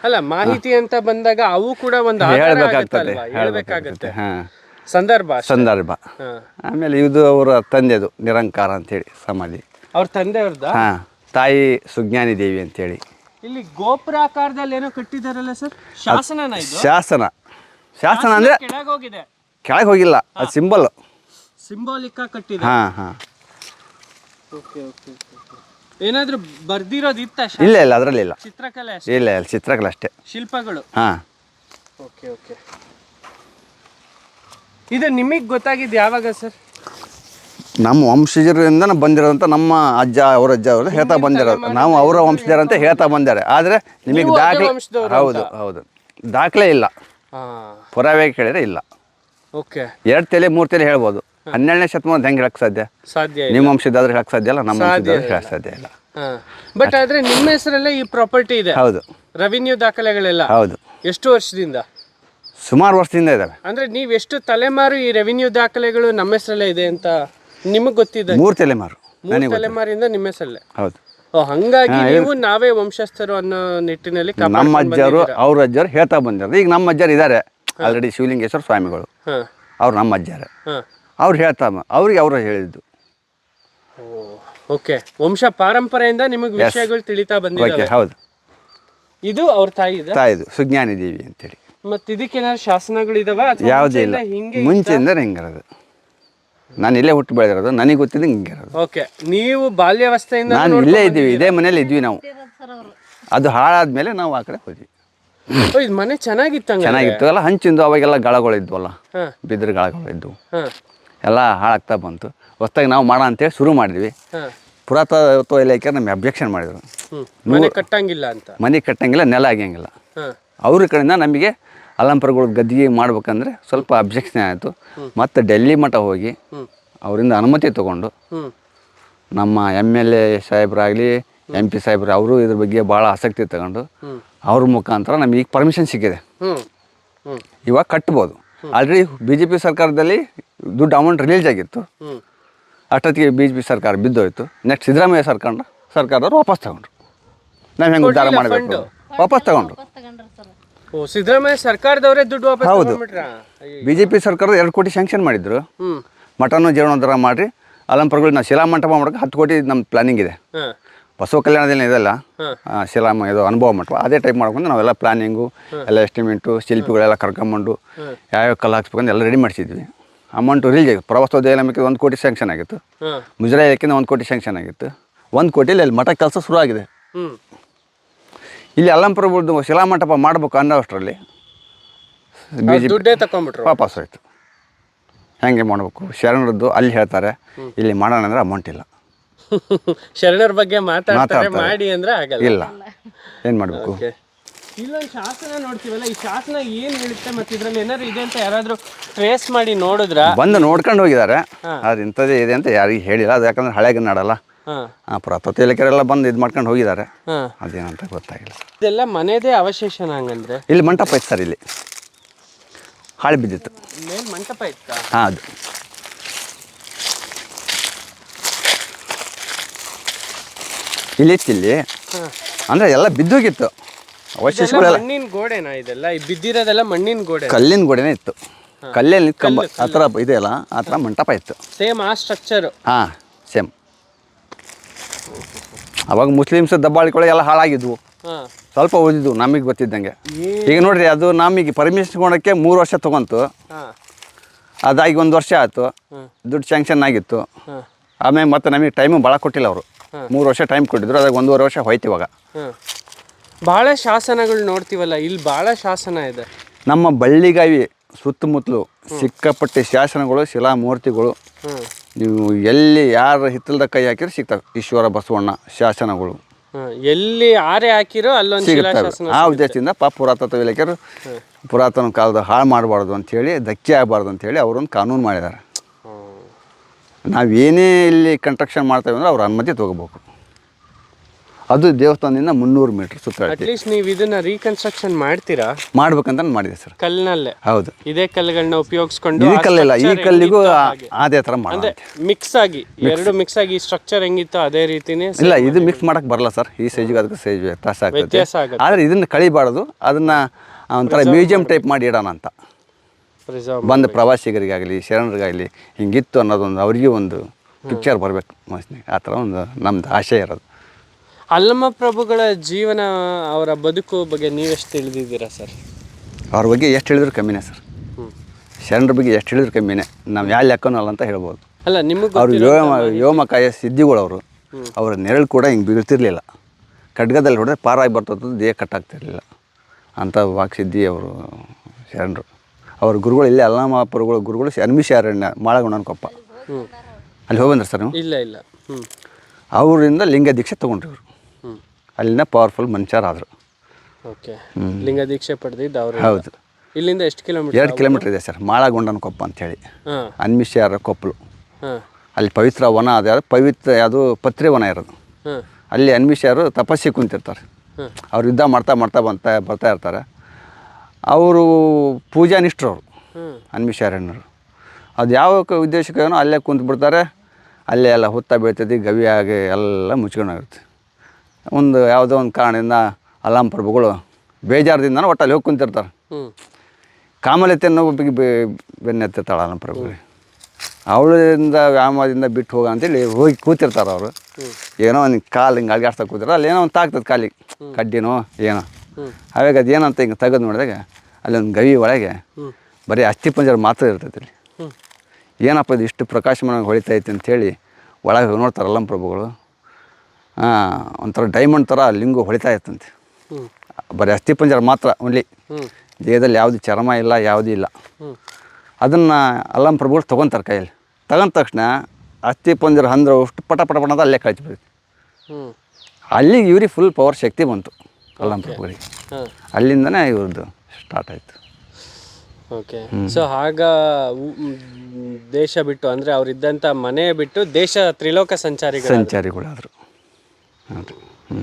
Speaker 2: ಅಲ್ಲ ಮಾಹಿತಿ ಅಂತ ಬಂದಾಗ ಅವು ಕೂಡ ಒಂದು
Speaker 3: ಹೇಳಬೇಕಾಗ್ತದೆ
Speaker 2: ಹೇಳ್ಬೇಕಾಗತ್ತೆ.
Speaker 3: ಹಾಂ.
Speaker 2: ಸಂದರ್ಭ
Speaker 3: ಸಂದರ್ಭ. ಆಮೇಲೆ ಇದು ಅವರ ತಂದೆದು ನಿರಂಕಾರ ಅಂತೇಳಿ ಸಮಾಧಿ.
Speaker 2: ಅವ್ರ ತಂದೆಯವ್ರದ
Speaker 3: ಹಾಂ ತಾಯಿ ಸುಜ್ಞಾನಿ ದೇವಿ ಅಂತೇಳಿ.
Speaker 2: ಇಲ್ಲಿ ಗೋಪುರಾಕಾರದಲ್ಲಿ ಏನೋ ಕಟ್ಟಿದಾರಲ್ಲ ಸರ್? ಶಾಸನ.
Speaker 3: ಶಾಸನ ಶಾಸನ ಅಂದರೆ
Speaker 2: ಕೆಳಗೋಗಿದೆ
Speaker 3: ಕೆಳಗೆ ಹೋಗಿಲ್ಲ ಅದು ಸಿಂಬಲ್.
Speaker 2: ಸಿಂಬಾಲಿಕ್ ಕಟ್ಟಿದೆ.
Speaker 3: ಹಾ ಹಾಂ.
Speaker 2: ಓಕೆ ಓಕೆ ಏನಾದ್ರೂ ಬರ್ದಿರೋದು ಇತ್ತ
Speaker 3: ಇಲ್ಲ ಇಲ್ಲ ಅದರಲ್ಲಿ ಇಲ್ಲ.
Speaker 2: ಚಿತ್ರಕಲೆ ಅಷ್ಟೇ?
Speaker 3: ಇಲ್ಲ ಇಲ್ಲ ಚಿತ್ರಕಲೆ ಅಷ್ಟೇ.
Speaker 2: ಶಿಲ್ಪಗಳು?
Speaker 3: ಹಾಂ.
Speaker 2: ಓಕೆ ಓಕೆ ಇದು ನಿಮಗೆ ಗೊತ್ತಾಗಿದ್ದು ಯಾವಾಗ ಸರ್?
Speaker 3: ನಮ್ಮ ವಂಶಜರಿಂದ ಬಂದಿರೋದಂತ ನಮ್ಮ ಅಜ್ಜ ಅವ್ರ ಅಜ್ಜ ಅವರು ಹೇಳ್ತಾ ಬಂದಿರೋದು. ನಾವು ಅವರ ವಂಶಜರ ಅಂತ ಹೇಳ್ತಾ ಬಂದಾರೆ. ಆದರೆ ನಿಮಗೆ ದಾಖಲೆ
Speaker 2: ವಂಶದವ್ರು
Speaker 3: ಹೌದು ಹೌದು. ದಾಖಲೆ ಇಲ್ಲ. ಪುರಾವೆ ಕೇಳಿದ್ರೆ ಇಲ್ಲ.
Speaker 2: ಓಕೆ
Speaker 3: ಎರಡು ತಲೆ ಮೂರು ತಲೆ ಹೇಳ್ಬೋದು. ಹನ್ನೆರಡನೇ ಶತಮಾನದ ಹೆಂಗೆ ಹೇಳಕ್ ಸಾಧ್ಯ?
Speaker 2: ಸಾಧ್ಯ
Speaker 3: ನಿಮ್ಮ ವಂಶದಾದ್ರೆ ಹೇಳಕ್ಕೆ ಸಾಧ್ಯ ಇಲ್ಲ? ನಮ್ಮ ವಂಶದಾದ್ರೆ ಹೇಳಕ್ಕೆ ಸಾಧ್ಯ ಇಲ್ಲ.
Speaker 2: ಬಟ್ ಆದ್ರೆ ನಿಮ್ಮ ಹೆಸರಲ್ಲೇ ಈ ಪ್ರಾಪರ್ಟಿ ಇದೆ.
Speaker 3: ಹೌದು.
Speaker 2: ರೆವಿನ್ಯೂ ದಾಖಲೆಗಳೆಲ್ಲ.
Speaker 3: ಹೌದು.
Speaker 2: ಎಷ್ಟು ವರ್ಷದಿಂದ?
Speaker 3: ಸುಮಾರು ವರ್ಷದಿಂದ ಇದಾವೆ.
Speaker 2: ಅಂದ್ರೆ ನೀವ್ ಎಷ್ಟು ತಲೆಮಾರು ಈ ರೆವಿನ್ಯೂ ದಾಖಲೆಗಳು ನಮ್ಮ ಹೆಸರಲ್ಲೇ ಇದೆ ಅಂತ ನಿಮಗೆ ಗೊತ್ತಿದೆ?
Speaker 3: ಮೂರು ತಲೆಮಾರು.
Speaker 2: ಮೂರು ತಲೆಮಾರಿಂದ ನಿಮ್ಮ ಹೆಸರಲ್ಲೇ.
Speaker 3: ಹೌದು.
Speaker 2: ಓ ಹಂಗಾಗಿ ನೀವು ನಾವೇ ವಂಶಸ್ಥರು ಅನ್ನೋ ನಿಟ್ಟಿನಲ್ಲಿ
Speaker 3: ನಮ್ಮ ಅಜ್ಜರು. ಅವ್ರ ಅಜ್ಜರು ಹೇಳ್ತಾ ಬಂದಿರೋದು. ಈಗ ನಮ್ಮ ಅಜ್ಜರು ಇದ್ದಾರೆ ಆಲ್ರೆಡಿ ಶಿವಲಿಂಗೇಶ್ವರ ಸ್ವಾಮಿಗಳು. ಅವ್ರು ನಮ್ಮ ಅಜ್ಜಾರೆ. ಅವ್ರು ಹೇಳ್ತಾಮ ಅವ್ರಿಗೆ ಅವರು ಹೇಳಿದ್ದು.
Speaker 2: ಓಕೆ. ವಂಶ ಪಾರಂಪರೆಯಿಂದ ನಿಮಗೆ ವಿಷಯಗಳು ತಿಳಿತಾ
Speaker 3: ಓಕೆ ಹೌದು.
Speaker 2: ಇದು ಅವ್ರ ತಾಯಿ ಇದೆ
Speaker 3: ತಾಯಿದು ಸುಜ್ಞಾನಿ ದೇವಿ ಅಂತೇಳಿ.
Speaker 2: ಮತ್ತೆ ಇದಕ್ಕೇನಾದ್ರು ಶಾಸನಗಳು ಇದಾವ?
Speaker 3: ಯಾವುದೇ ಇಲ್ಲ.
Speaker 2: ಹಿಂಗೆ
Speaker 3: ಮುಂಚೆಯಿಂದ ಹಿಂಗಿರೋದು. ನಾನು ಇಲ್ಲೇ ಹುಟ್ಟು ಬೆಳೆದಿರೋದು ನನಗೆ ಗೊತ್ತಿದ್ದು ಹಿಂಗಿರೋದು
Speaker 2: ಓಕೆ. ನೀವು ಬಾಲ್ಯಾವಸ್ಥೆಯಿಂದ
Speaker 3: ನಾನು ಇಲ್ಲೇ ಇದ್ದೀವಿ ಇದೇ ಮನೇಲಿ ಇದ್ವಿ ನಾವು. ಅದು ಹಾಳಾದ್ಮೇಲೆ ನಾವು ಆ ಕಡೆ ಹೋದ್ವಿ.
Speaker 2: ಓ, ಇದು ಮನೆ ಚೆನ್ನಾಗಿತ್ತು
Speaker 3: ಚೆನ್ನಾಗಿತ್ತು. ಅಲ್ಲ ಹಂಚಿಂದು ಅವಾಗೆಲ್ಲ ಗಳಗಳು ಇದ್ವಲ್ಲ?
Speaker 2: ಹಾ.
Speaker 3: ಬಿದ್ರ ಗಳಗಳು ಇದ್ವು.
Speaker 2: ಹಾ.
Speaker 3: ಎಲ್ಲ ಹಾಳಾಗ್ತಾ ಬಂತು. ಹೊಸ್ದಾಗಿ ನಾವು ಮಾಡೋ ಅಂತೇಳಿ ಶುರು ಮಾಡಿದ್ವಿ. ಪುರಾತತ್ವ ಇಲಾಖೆ ನಮಗೆ ಅಬ್ಜೆಕ್ಷನ್ ಮಾಡಿದರು.
Speaker 2: ಮನೆ ಕಟ್ಟಂಗಿಲ್ಲ ಅಂತ.
Speaker 3: ಮನೆ ಕಟ್ಟಂಗಿಲ್ಲ ನೆಲ ಆಗಂಗಿಲ್ಲ ಅವ್ರ ಕಡೆಯಿಂದ ನಮಗೆ ಅಲಂಪರಗಳು ಗದ್ದಿಗೆ ಮಾಡ್ಬೇಕಂದ್ರೆ ಸ್ವಲ್ಪ ಅಬ್ಜೆಕ್ಷನ್ ಆಯಿತು. ಮತ್ತು ಡೆಲ್ಲಿ ಮಠ ಹೋಗಿ ಅವರಿಂದ ಅನುಮತಿ ತಗೊಂಡು ನಮ್ಮ ಎಂ ಎಲ್ ಎ ಸಾಹೇಬ್ರಾಗಲಿ ಎಂ ಪಿ ಸಾಹೇಬ್ರು ಅವರು ಇದ್ರ ಬಗ್ಗೆ ಭಾಳ ಆಸಕ್ತಿ ತಗೊಂಡು ಅವ್ರ ಮುಖಾಂತರ ನಮಗೆ ಈಗ ಪರ್ಮಿಷನ್ ಸಿಕ್ಕಿದೆ. ಇವಾಗ ಕಟ್ಬೋದು. ಆಲ್ರೆಡಿ ಬಿ ಜೆ ಪಿ ಸರ್ಕಾರದಲ್ಲಿ ದುಡ್ಡು ಅಮೌಂಟ್ ರಿಲೀಸ್ ಆಗಿತ್ತು. ಅಷ್ಟೊತ್ತಿಗೆ ಬಿ ಜೆ ಪಿ ಸರ್ಕಾರ ಬಿದ್ದೋಯ್ತು. ನೆಕ್ಸ್ಟ್ ಸಿದ್ದರಾಮಯ್ಯ ಸರ್ಕಾರ ಸರ್ಕಾರದವ್ರು ವಾಪಸ್ ತಗೊಂಡ್ರು. ನಾವು ಹೆಂಗೆ ಉದ್ಧಾರ ಮಾಡಬೇಕು? ವಾಪಸ್ ತಗೊಂಡ್ರು.
Speaker 2: ಓ ಸಿದ್ದರಾಮಯ್ಯ ಸರ್ಕಾರದವರೇ ದುಡ್ಡು ವಾಪಸ್
Speaker 3: ಹೌದು.
Speaker 2: ತಗೊಂಡ್ಬಿಟ್ರಾ?
Speaker 3: ಬಿ ಜೆ ಪಿ ಸರ್ಕಾರ ಎರಡು ಕೋಟಿ ಸ್ಯಾಂಕ್ಷನ್ ಮಾಡಿದ್ರು. ಮಠನೂ ಜೀರ್ಣೋದ್ಧಾರ ಮಾಡಿ ಅಲಂಪರಗಳು ನಾವು ಶಿಲಾಮಂಟಪ ಮಾಡೋಕೆ ಹತ್ತು ಕೋಟಿ ನಮ್ಮ ಪ್ಲಾನಿಂಗ್ ಇದೆ. ಬಸವ ಕಲ್ಯಾಣದಲ್ಲಿ ಇದೆಲ್ಲ. ಶಿಲಾಮ ಇದು ಅನುಭವ ಮಂಟಪ ಅದೇ ಟೈಪ್ ಮಾಡ್ಕೊಂಡು ನಾವೆಲ್ಲ ಪ್ಲಾನಿಂಗು ಎಲ್ಲ ಎಸ್ಟಿಮೇಟು ಶಿಲ್ಪಿಗಳೆಲ್ಲ ಕರ್ಕೊಂಬಂಡು ಯಾವ್ಯಾವ ಕಲ್ಲು ಹಾಕ್ಸ್ಬೇಕಂದ್ರೆ ಎಲ್ಲ ರೆಡಿ ಮಾಡಿಸಿದ್ವಿ. ಅಮೌಂಟು ರಿಲೀಸ್ ಆಗಿತ್ತು. ಪ್ರವಾಸೋದ್ಯಮ ಇಲಾಖೆಗೆ ಒಂದು ಕೋಟಿ ಸ್ಯಾಂಕ್ಷನ್ ಆಗಿತ್ತು. ಮುಜರಾಯಕ್ಕಿಂತ ಒಂದು ಕೋಟಿ ಸ್ಯಾಂಕ್ಷನ್ ಆಗಿತ್ತು. ಒಂದು ಕೋಟಿಲಿ ಅಲ್ಲಿ ಮಠ ಕೆಲಸ ಶುರು ಆಗಿದೆ. ಇಲ್ಲಿ ಅಲ್ಲಂಪುರದ್ದು ಶಿಲಾಮಂಟಪ ಮಾಡಬೇಕು ಅನ್ನೋ ಅಷ್ಟರಲ್ಲಿ ಬಿ ಜೆ
Speaker 2: ದುಡ್ಡೇ ಹೇಗೆ
Speaker 3: ವಾಪಸ್ ಆಯಿತು ಹೆಂಗೆ ಮಾಡಬೇಕು? ಶರಣರದ್ದು ಅಲ್ಲಿ ಹೇಳ್ತಾರೆ ಇಲ್ಲಿ ಮಾಡೋಣ ಅಂದರೆ ಅಮೌಂಟ್ ಇಲ್ಲ.
Speaker 2: ಶರಣರ ಬಗ್ಗೆ ಮಾತಾಡ್ತಾರೆ. ಮಾಡಿ ಅಂದ್ರೆ ಆಗಲ್ಲ.
Speaker 3: ಇಲ್ಲ. ಏನು ಮಾಡಬೇಕು.
Speaker 2: ಇಲ್ಲೊಂದು ಶಾಸನ ನೋಡ್ತೀವಲ್ಲ ಈ ಶಾಸನ ಏನ್ ಹೇಳುತ್ತೆ ಮತ್ತೆ ಇದ್ರಲ್ಲಿ ಏನಾದ್ರು ಇದೆ ಅಂತ ಯಾರಾದರೂ ಟ್ರೇಸ್ ಮಾಡಿ ನೋಡಿದ್ರ?
Speaker 3: ಬಂದು ನೋಡ್ಕೊಂಡು ಹೋಗಿದ್ದಾರೆ. ಅದು ಇಂಥದ್ದೇ ಇದೆ ಅಂತ ಯಾರಿಗೂ ಹೇಳಿಲ್ಲ. ಅದು ಯಾಕಂದ್ರೆ ಹಳೆಗೆ ನಾಡಲ್ಲ. ಪುರಾತತ್ವ ಇಲಾಖೆಯವರೆಲ್ಲ ಬಂದು ಇದು ಮಾಡ್ಕೊಂಡು ಹೋಗಿದ್ದಾರೆ. ಅದೇನಂತ ಗೊತ್ತಾಗಿಲ್ಲ.
Speaker 2: ಇದೆಲ್ಲ ಮನೆದೇ ಅವಶೇಷನ ಹಂಗಂದ್ರೆ
Speaker 3: ಇಲ್ಲಿ ಮಂಟಪ ಇತ್ತು ಸರ್ ಇಲ್ಲಿ. ಹಾಳು ಬಿದ್ದಿತ್ತು.
Speaker 2: ಮೇಲ್ ಮಂಟಪ ಇತ್ತ?
Speaker 3: ಹಾಂ ಅದು. ಇಲ್ಲಿ ಇತ್ತು ಇಲ್ಲಿ. ಅಂದರೆ ಎಲ್ಲ ಬಿದ್ದೋಗಿತ್ತು. ಅವಶೇಷಗಳೆಲ್ಲ
Speaker 2: ಮಣ್ಣಿನ ಗೋಡೆನಾ ಇದೆಲ್ಲ? ಈ ಬಿದ್ದಿರೋದೆಲ್ಲ ಮಣ್ಣಿನ ಗೋಡೆ
Speaker 3: ಕಲ್ಲಿನ ಗೋಡೆನೇ ಇತ್ತು. ಕಲ್ಲಲ್ಲಿ ಕಂಬ ಆ ಥರ ಇದೆಯಲ್ಲ ಆ ಥರ ಮಂಟಪ ಇತ್ತು.
Speaker 2: ಸೇಮ್ ಆ ಸ್ಟ್ರಕ್ಚರ್
Speaker 3: ಹಾಂ ಸೇಮ್ ಅವಾಗ ಮುಸ್ಲಿಮ್ಸ್ ದಬ್ಬಾಳಿಗಳು ಎಲ್ಲ ಹಾಳಾಗಿದ್ವು. ಸ್ವಲ್ಪ ಓದಿದ್ವು ನಮಗೆ ಗೊತ್ತಿದ್ದಂಗೆ. ಈಗ ನೋಡ್ರಿ ಅದು ನಮಗೆ ಪರ್ಮಿಷನ್ ತಗೊಳಕ್ಕೆ ಮೂರು ವರ್ಷ ತಗೊಂತು. ಅದಾಗಿ ಒಂದು ವರ್ಷ ಆಯಿತು. ದುಡ್ಡು ಸ್ಯಾಂಕ್ಷನ್ ಆಗಿತ್ತು. ಆಮೇಲೆ ಮತ್ತೆ ನಮಗೆ ಟೈಮು ಭಾಳ ಕೊಟ್ಟಿಲ್ಲ ಅವರು. ಮೂರು ವರ್ಷ ಟೈಮ್ ಕೊಟ್ಟಿದ್ರು ಅದಾಗ ಒಂದೂವರೆ ವರ್ಷ ಹೋಯ್ತು ಇವಾಗ.
Speaker 2: ಭಾಳ ಶಾಸನಗಳು ನೋಡ್ತೀವಲ್ಲ ಇಲ್ಲಿ ಭಾಳ ಶಾಸನ ಇದೆ.
Speaker 3: ನಮ್ಮ ಬಳ್ಳಿಗಾವಿ ಸುತ್ತಮುತ್ತಲು ಸಿಕ್ಕಾಪಟ್ಟೆ ಶಾಸನಗಳು ಶಿಲಾಮೂರ್ತಿಗಳು.
Speaker 2: ಮೂರ್ತಿಗಳು
Speaker 3: ನೀವು ಎಲ್ಲಿ ಯಾರ ಹಿತ್ತಲದ ಕೈ ಹಾಕಿದ್ರೆ ಸಿಗ್ತವೆ. ಈಶ್ವರ ಬಸವಣ್ಣ ಶಾಸನಗಳು.
Speaker 2: ಎಲ್ಲಿ ಆರೆ ಹಾಕಿರೋ ಅಲ್ಲೊಂದು
Speaker 3: ಸಿಗುತ್ತವೆ. ಆ ಉದ್ದೇಶದಿಂದ ಪಾಪ ಪುರಾತತ್ವ ಇಲಾಖೆಯವರು ಪುರಾತನ ಕಾಲದ ಹಾಳು ಮಾಡಬಾರ್ದು ಅಂಥೇಳಿ ಧಕ್ಕೆ ಆಗಬಾರ್ದು ಅಂಥೇಳಿ ಅವರೊಂದು ಕಾನೂನು ಮಾಡಿದ್ದಾರೆ. ನಾವೇನೇ ಇಲ್ಲಿ ಕನ್ಸ್ಟ್ರಕ್ಷನ್ ಮಾಡ್ತೇವೆ ಅಂದ್ರೆ ಅವ್ರ ಅನುಮತಿ ತೊಗೋಬೇಕು. ಅದು ದೇವಸ್ಥಾನದಿಂದ ಮುನ್ನೂರು ಮೀಟರ್ ಸುತ್ತ
Speaker 2: ಅಟ್ಲೀಸ್ಟ್ ನೀವು ಇದನ್ನ ರೀಕನ್ಸ್ಟ್ರಕ್ಷನ್ ಮಾಡ್ತೀರಾ?
Speaker 3: ಮಾಡ್ಬೇಕಂತ ಮಾಡಿದೆ ಸರ್.
Speaker 2: ಕಲ್ಲಿನಲ್ಲೇ
Speaker 3: ಹೌದು.
Speaker 2: ಇದೇ ಕಲ್ಲುಗಳನ್ನ ಉಪಯೋಗಿಸ್ಕೊಂಡು
Speaker 3: ಈ ಕಲ್ಲಿಲ್ಲ ಈ ಕಲ್ಲಿಗೂ. ಅದೇ ಥರ
Speaker 2: ಮಾಡಿದೆ ಮಿಕ್ಸ್ ಆಗಿ ಎರಡು ಮಿಕ್ಸ್ ಆಗಿ ಸ್ಟ್ರಕ್ಚರ್ ಹೆಂಗಿತ್ತು ಅದೇ ರೀತಿನೇ
Speaker 3: ಇಲ್ಲ ಇದು ಮಿಕ್ಸ್ ಮಾಡಕ್ಕೆ ಬರಲ್ಲ ಸರ್. ಈ ಸೈಜ್ಗೆ ಅದಕ್ಕೆ ಸೈಜ್ ವ್ಯತ್ಯಾಸ
Speaker 2: ಆಗುತ್ತೆ.
Speaker 3: ಆದರೆ ಇದನ್ನು ಕಳಿಬಾರ್ದು. ಅದನ್ನ ಒಂಥರ ಮ್ಯೂಸಿಯಂ ಟೈಪ್ ಮಾಡಿ ಇಡೋಣ ಅಂತ. ಬಂದ ಪ್ರವಾಸಿಗರಿಗಾಗಲಿ ಶರಣರಿಗಾಗಲಿ ಹಿಂಗಿತ್ತು ಅನ್ನೋದೊಂದು ಅವರಿಗೆ ಒಂದು ಪಿಕ್ಚರ್ ಬರಬೇಕು ಮನಸ್ಸಿನಾಗ ಆ ಥರ ಒಂದು ನಮ್ದು ಆಶೆ ಇರೋದು.
Speaker 2: ಅಲ್ಲಮ್ಮ ಪ್ರಭುಗಳ ಜೀವನ ಅವರ ಬದುಕು ಬಗ್ಗೆ ನೀವೆಷ್ಟು ತಿಳಿದಿದ್ದೀರಾ ಸರ್?
Speaker 3: ಅವ್ರ ಬಗ್ಗೆ ಎಷ್ಟು ಹೇಳಿದ್ರು ಕಮ್ಮಿನೇ ಸರ್. ಶರಣರ ಬಗ್ಗೆ ಎಷ್ಟು ಹೇಳಿದ್ರು ಕಮ್ಮಿನೇ. ನಾವು ಯಾವ ಲೆಕ್ಕನೂ ಅಲ್ಲ ಅಂತ ಹೇಳ್ಬೋದು.
Speaker 2: ಅಲ್ಲ ನಿಮಗೆ
Speaker 3: ಅವರು ವ್ಯೋಮ ವ್ಯೋಮಕಾಯ ಸಿದ್ಧಿಗಳು ಅವರು. ಅವರ ನೆರಳು ಕೂಡ ಹಿಂಗೆ ಬೀಳ್ತಿರ್ಲಿಲ್ಲ ಖಡ್ಗದಲ್ಲಿ ಹೊಡೆದ್ರೆ ಪಾರಾಗಿ ಬರ್ತದ್ದು ದೇಹ ಕಟ್ಟಾಗ್ತಿರ್ಲಿಲ್ಲ. ಅಂಥ ವಾಕ್ಸಿದ್ಧಿ ಅವರು ಶರಣರು. ಅವ್ರ ಗುರುಗಳು ಇಲ್ಲೇ ಅಲ್ಲಮಾಪುರಗಳು ಗುರುಗಳು ಅನ್ಮಿಷ ಅರಣ್ಯ ಮಾಳಗುಣನಕೊಪ್ಪ ಅಲ್ಲಿ ಹೋಗಿ ಬಂದ್ರೆ ಸರ್ ನೀವು?
Speaker 2: ಇಲ್ಲ ಇಲ್ಲ.
Speaker 3: ಅವರಿಂದ ಲಿಂಗ ದೀಕ್ಷೆ ತೊಗೊಂಡ್ರಿ
Speaker 2: ಹ್ಮ್
Speaker 3: ಅಲ್ಲಿನ ಪವರ್ಫುಲ್ ಮನುಷ್ಯರಾದರು.
Speaker 2: ಓಕೆ ಲಿಂಗ ದೀಕ್ಷೆ ಪಡೆದಿದ್ದು ಅವರು.
Speaker 3: ಹೌದು.
Speaker 2: ಇಲ್ಲಿಂದ ಎಷ್ಟು ಕಿಲೋಮೀಟರ್
Speaker 3: ಎರಡು ಕಿಲೋಮೀಟರ್ ಇದೆ ಸರ್ ಮಾಳಗೊಂಡನ ಕೊಪ್ಪ ಅಂತೇಳಿ.
Speaker 2: ಹಾಂ.
Speaker 3: ಅನ್ಮಿಷ್ಯಾರ ಕೊಪ್ಪಲು. ಅಲ್ಲಿ ಪವಿತ್ರ ವನ ಅದ ಪವಿತ್ರ ಅದು ಪತ್ರಿ ವನ ಇರೋದು. ಅಲ್ಲಿ ಅನ್ಮಿಷ್ಯಾರು ತಪಸ್ಸಿ ಕುಂತಿರ್ತಾರೆ. ಅವ್ರು ಯುದ್ಧ ಮಾಡ್ತಾ ಮಾಡ್ತಾ ಬಂತಾ ಬರ್ತಾ ಇರ್ತಾರೆ. ಅವರು ಪೂಜಾ ನಿಷ್ಠರು ಅವರು
Speaker 2: ಹ್ಮ್.
Speaker 3: ಅನ್ಮಿಷಾರಣ್ಯರು ಅದು ಯಾವ ಉದ್ದೇಶಕ್ಕೇನೋ ಅಲ್ಲೇ ಕುಂತ್ಬಿಡ್ತಾರೆ. ಅಲ್ಲೇ ಎಲ್ಲ ಹುತ್ತ ಬೀಳ್ತೈತಿ ಗವಿಯಾಗಿ ಎಲ್ಲ ಮುಚ್ಕೊಂಡೋಗಿರುತ್ತೆ ಒಂದು ಯಾವುದೋ ಒಂದು ಕಾರಣದಿಂದ ಅಲಾಂ ಪ್ರಭುಗಳು ಬೇಜಾರದಿಂದ ಒಟ್ಟು ಅಲ್ಲಿ ಹೋಗಿ ಕುಂತಿರ್ತಾರೆ. ಕಾಮಲತೆಯನ್ನು ಒಬ್ಬಗೆ ಬೆ ಬೆನ್ನೆತ್ತಿರ್ತಾಳೆ ಅಲಾಂ ಪ್ರಭುಗಳು ಅವಳಿಂದ ವ್ಯಾಮದಿಂದ ಬಿಟ್ಟು ಹೋಗ ಅಂತೇಳಿ ಹೋಗಿ ಕೂತಿರ್ತಾರೆ ಅವರು. ಏನೋ ಒಂದು ಕಾಲು ಹಿಂಗೆ ಅಲ್ಗಾಡ್ಸ್ತಾ ಕೂತಿರ್ತಾರೆ. ಅಲ್ಲಿ ಏನೋ ಒಂದು ತಾಗ್ತದೆ ಕಾಲಿಗೆ. ಕಡ್ಡಿನೋ ಏನೋ. ಅವಾಗ ಅದು ಏನಂತ ಹಿಂಗೆ ತೆಗೆದು ನೋಡಿದಾಗ ಅಲ್ಲಿ ಒಂದು ಗವಿ ಒಳಗೆ ಬರೀ ಅಸ್ಥಿ ಪಂಜರ ಮಾತ್ರ ಇರ್ತೈತೆ ಇಲ್ಲಿ. ಏನಪ್ಪ ಇದು ಇಷ್ಟು ಪ್ರಕಾಶಮಾನ ಹೊಳಿತೈತೆ ಅಂತೇಳಿ ಒಳಗೆ ನೋಡ್ತಾರೆ ಅಲ್ಲಂ ಪ್ರಭುಗಳು ಒಂಥರ ಡೈಮಂಡ್ ಥರ ಲಿಂಗು ಹೊಳಿತಾ
Speaker 2: ಇರ್ತಂತೆ.
Speaker 3: ಬರೀ ಅಸ್ಥಿ ಪಂಜರ ಮಾತ್ರ ಓನ್ಲಿ ದೇಹದಲ್ಲಿ ಯಾವುದು ಚರ್ಮ ಇಲ್ಲ ಯಾವುದೂ ಇಲ್ಲ. ಅದನ್ನು ಅಲ್ಲಂ ಪ್ರಭುಗಳು ತೊಗೊತಾರೆ ಕೈಯಲ್ಲಿ. ತಗೊಂಡ ತಕ್ಷಣ ಅಸ್ಥಿ ಪಂಜರ ಅಂದ್ರೆ ಅಷ್ಟು ಪಟ ಪಟ ಪಟ ಅಂತ ಅಲ್ಲೇ ಕಳಿಸ್ಬಿಡ್ತು ಅಲ್ಲಿಗೆ ಇವ್ರಿಗೆ ಫುಲ್ ಪವರ್ ಶಕ್ತಿ ಬಂತು ಅಲ್ಲಂ ಪ್ರಭುಗಳಿಗೆ. ಅಲ್ಲಿಂದನೇ ಇವ್ರದ್ದು ಸ್ಟಾರ್ಟ್ ಆಯಿತು.
Speaker 2: ಓಕೆ ಸೊ ಆಗ ದೇಶ ಬಿಟ್ಟು ಅಂದರೆ ಅವರಿದ್ದಂಥ ಮನೆ ಬಿಟ್ಟು ದೇಶ ತ್ರಿಲೋಕ ಸಂಚಾರಿ
Speaker 3: ಸಂಚಾರಿಗಳಾದರು. ಹೌದು ಹ್ಞೂ